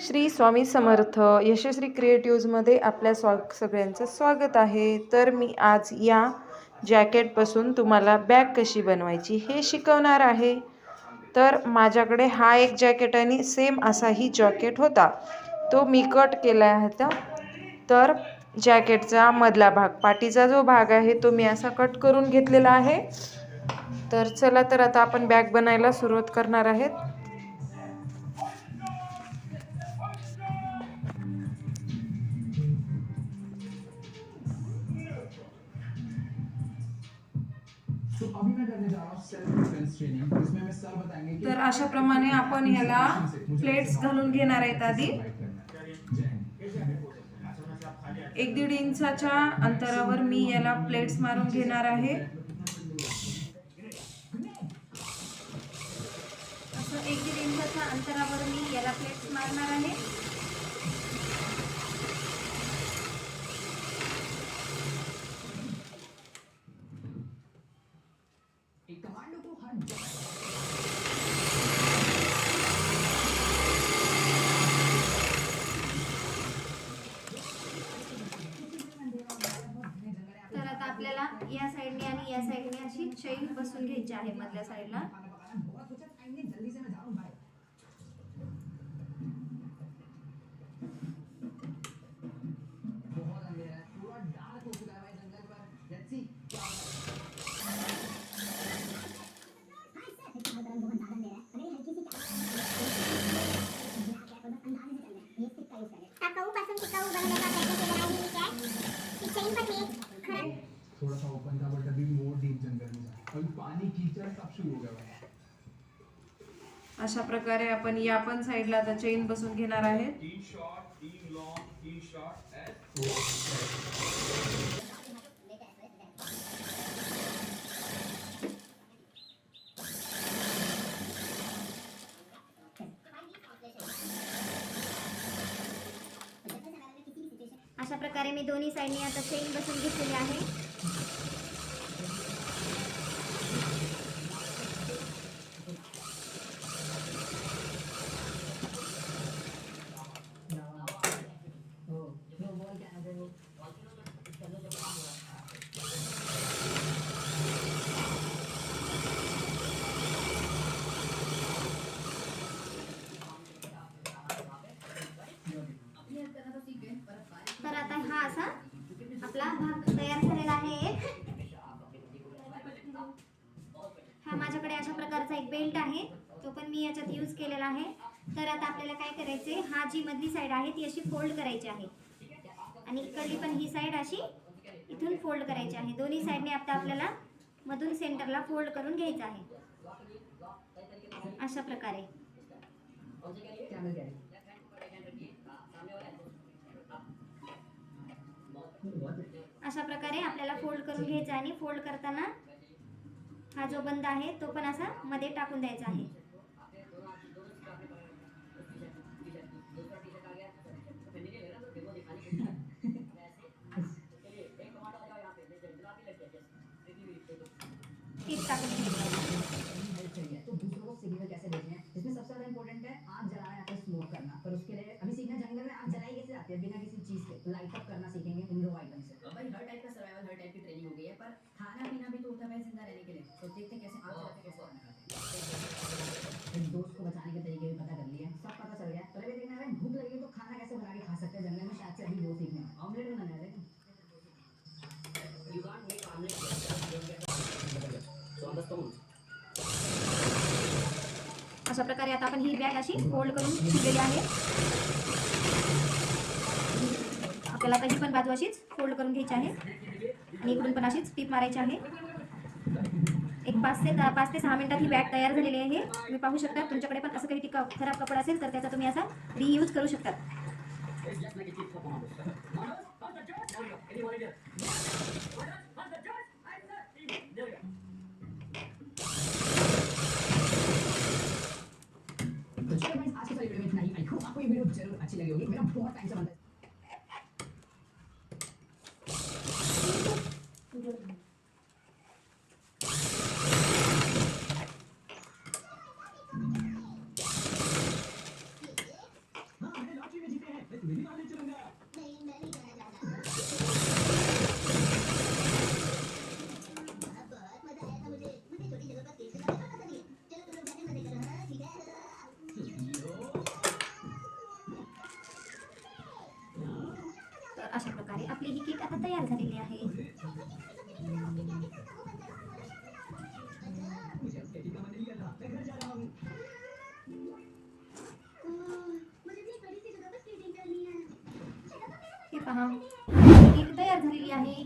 श्री स्वामी समर्थ यशस्वी क्रिएटिव्हजमध्ये आपल्या स्वा सगळ्यांचं स्वागत आहे. तर मी आज या जॅकेटपासून तुम्हाला बॅग कशी बनवायची हे शिकवणार आहे. तर माझ्याकडे हा एक जॅकेट आणि सेम असाही जॅकेट होता. तो मी कट केला होता. तर जॅकेटचा मधला भाग पाठीचा जो भाग आहे तो मी असा कट करून घेतलेला आहे. तर चला तर आता आपण बॅग बनायला सुरुवात करणार आहेत. तर अशा प्रमाणे आपण याला प्लेट्स घालून घेणार आहेत आधी. एक दीड इंचाच्या अंतरावर मी याला प्लेट्स मारून घेणार आहे. असं एक दीड इंचाच्या अंतरावर मी याला प्लेट्स मारणार आहे. तर आता आपल्याला या साईडने आणि या साईडने अशी चैन बसून घ्यायची आहे मधल्या साईडला बहुत कुछ टाइम नहीं जल्दी से मैं जा रहा हूँ बाय बहुत अंधेरा है पूरा डार्क हो चुका है भाई जंगल पर लेट्स सी टाकाऊ पासून टिकाऊ बनवण्याचा प्रयत्न केला आहे ही चैन पण मी खरं थोड़ा सा ओपन था बट अभी मोर डीप जंगल में था अभी पानी कीचड़ सब शुरू हो गया भाई अशा प्रकारे आपण या पण साईडला आता चेन बसून घेणार and अशा प्रकारे मी दोन्ही साईडने आता चैन बसून घेतलेली आहे तर आता हा असा आपला भाग तयार झालेला आहे. हा माझ्याकडे अशा प्रकारचा एक बेल्ट आहे. तो पण मी याच्यात यूज केलेला आहे. तर आता आपल्याला काय करायचे हा जी मधली साईड आहे ती अशी फोल्ड करायची आहे. आणि इकडली पण ही साईड अशी इथून फोल्ड करायची आहे. दोन्ही साईडने आता आपल्याला मधून सेंटरला फोल्ड करून घ्यायचं आहे. अशा प्रकारे. अशा प्रकारे आपल्याला फोल्ड करून घ्यायचा आणि फोल्ड करताना हा जो बंद आहे तो पण असा मध्ये टाकून द्यायचा आहे. पर खाना पीना भी तो होता है ज़िंदा रहने के लिए। तो देखते कैसे आग जलाते कैसे खाना खाते हैं। दोस्त को बचाने के तरीके भी पता कर लिए सब पता चल गया। पर अभी देखना है भूख लगी तो खाना कैसे बना के खा सकते हैं जंगल में? शायद से अभी वो सीखने ऑमलेट बनाना है You can't. अशा प्रकारे आता आपण ही बॅग अशी फोल्ड करून ठेवलेली आहे आपल्याला अशीच फोल्ड आहे आणि इकडून पण अशीच टीप मारायची आहे. एक पाच ते दहा पाच ते सहा मिनिटात ही बॅग तयार झालेली आहे. तुम्ही पाहू शकता तुमच्याकडे पण असं काही टिका खराब कपडा असेल तर त्याचा तुम्ही असा रियूज करू शकता. अच्छी लगी होगी. मेरा बहुत टाइम से बनता है हाँ, आपली ही किट आता तयार झालेली आहे. हे पहा. किट तयार झालेली आहे.